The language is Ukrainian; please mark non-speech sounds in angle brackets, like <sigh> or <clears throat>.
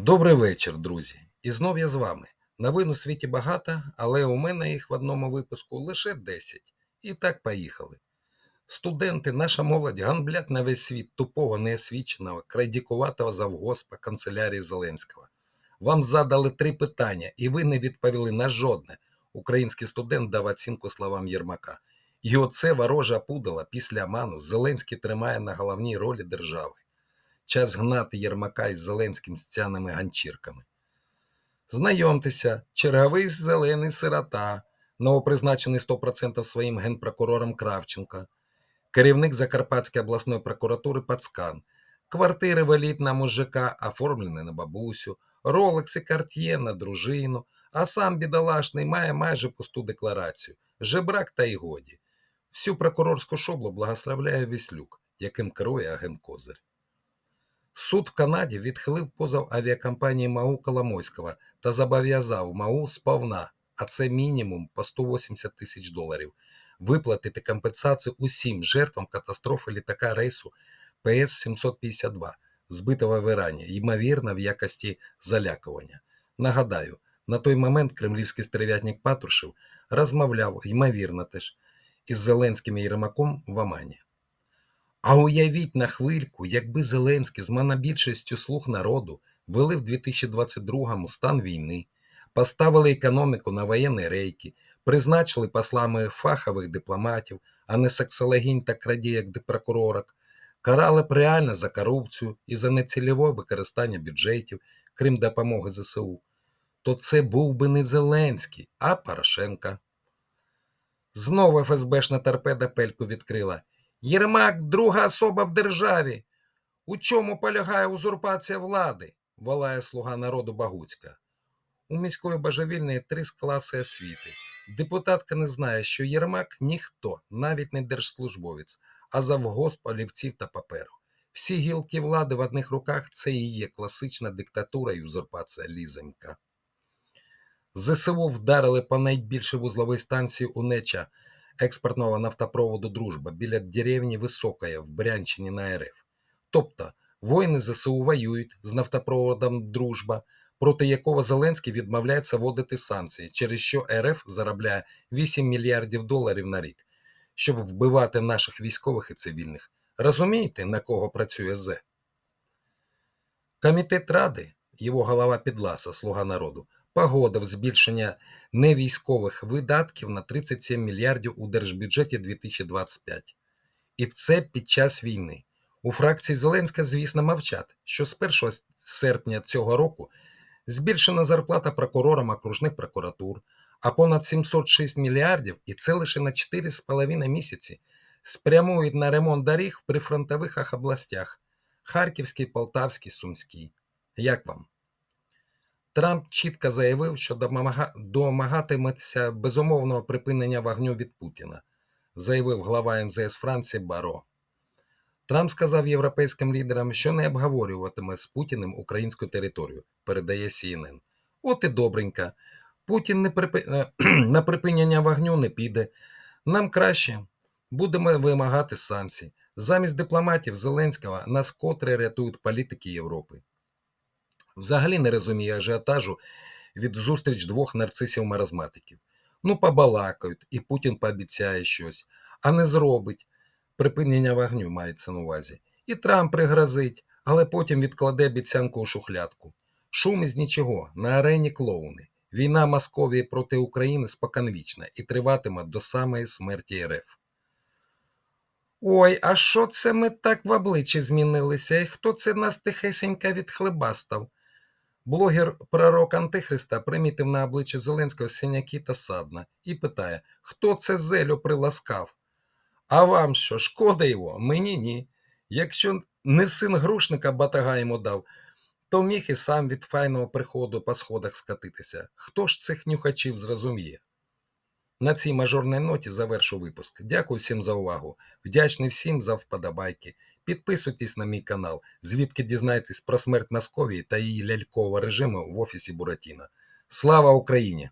Добрий вечір, друзі. І знов я з вами. Новин у світі багато, але у мене їх в одному випуску лише 10. І так поїхали. Студенти, наша молодь ганблять на весь світ тупого, неосвіченого, крайдікуватого завгоспа канцелярії Зеленського. Вам задали три питання, і ви не відповіли на жодне. Український студент дав оцінку словам Єрмака. І оце ворожа пудала після ману Зеленський тримає на головній ролі держави. Час гнати Єрмака із Зеленським з цяними ганчірками. Знайомтеся, черговий зелений сирота, новопризначений 100% своїм генпрокурором Кравченка, керівник Закарпатської обласної прокуратури Пацкан, квартири в елітному ЖК оформлені на бабусю, ролекси Карт'є на дружину, а сам бідолашний має майже пусту декларацію, жебрак та й годі. Всю прокурорську шоблу благословляє Віслюк, яким керує агент Козир. Суд в Канаді відхилив позов авіакомпанії МАУ Коломойського та зобов'язав МАУ сповна, а це мінімум по 180 тисяч доларів, виплатити компенсацію усім жертвам катастрофи літака рейсу ПС-752, збитого в Ірані, ймовірно, в якості залякування. Нагадаю, на той момент кремлівський стерв'ятник Патрушев розмовляв, ймовірно теж, із Зеленським і Єрмаком в Омані. А уявіть на хвильку, якби Зеленський з монобільшістю слуг народу вели в 2022-му стан війни, поставили економіку на воєнні рейки, призначили послами фахових дипломатів, а не сексологінь та крадієк прокуророк, карали б реально за корупцію і за нецільове використання бюджетів, крім допомоги ЗСУ, то це був би не Зеленський, а Порошенка. Знову ФСБшна торпеда пельку відкрила. Єрмак друга особа в державі. У чому полягає узурпація влади? волає слуга народу Багуцька. У міської божевільної три класи освіти. Депутатка не знає, що Єрмак ніхто, навіть не держслужбовець, а завгосп олівців та паперу. Всі гілки влади в одних руках це і є класична диктатура і узурпація лізонька. ЗСУ вдарили по найбільшій вузловій станції УНЕЧА експортного нафтопроводу Дружба біля деревні Високая в Брянщині на РФ. Тобто воїни ЗСУ воюють з нафтопроводом Дружба, проти якого Зеленський відмовляється вводити санкції, через що РФ заробляє 8 мільярдів доларів на рік, щоб вбивати наших військових і цивільних. Розумієте, на кого працює З? Комітет Ради, його голова Підласа, Слуга народу, погодив збільшення невійськових видатків на 37 мільярдів у держбюджеті 2025. І це під час війни. У фракції Зеленська, звісно, мовчать, що з 1 серпня цього року збільшена зарплата прокурорам окружних прокуратур, а понад 706 мільярдів, і це лише на 4,5 місяці, спрямують на ремонт доріг в прифронтових областях Харківській, Полтавській, Сумській. Як вам? Трамп чітко заявив, що домагатиметься безумовного припинення вогню від Путіна, заявив глава МЗС Франції Баро. Трамп сказав європейським лідерам, що не обговорюватиме з Путіним українську територію, передає CNN. От і добренько. Путін не припи... <clears throat> на припинення вогню не піде. Нам краще будемо вимагати санкцій. Замість дипломатів Зеленського нас котре рятують політики Європи. Взагалі не розуміє ажіотажу від зустріч двох нарцисів-маразматиків. Ну, побалакають, і Путін пообіцяє щось, а не зробить. Припинення вогню мається на увазі. І Трамп пригрозить, але потім відкладе обіцянку у шухлядку. Шум із нічого, на арені клоуни. Війна Московії проти України споконвічна і триватиме до самої смерті РФ. Ой, а що це ми так в обличчі змінилися? І хто це нас тихесенько відхлебастав? Блогер пророк Антихриста примітив на обличчі Зеленського синяки та садна і питає, хто це зелю приласкав? А вам що, шкода його? Мені ні. Якщо не син грушника батага йому дав, то міг і сам від файного приходу по сходах скатитися. Хто ж цих нюхачів зрозуміє? На цій мажорній ноті завершу випуск. Дякую всім за увагу. Вдячний всім за вподобайки. Підписуйтесь на мій канал, звідки дізнаєтесь про смерть Московії та її лялькового режиму в офісі Буратіна. Слава Україні!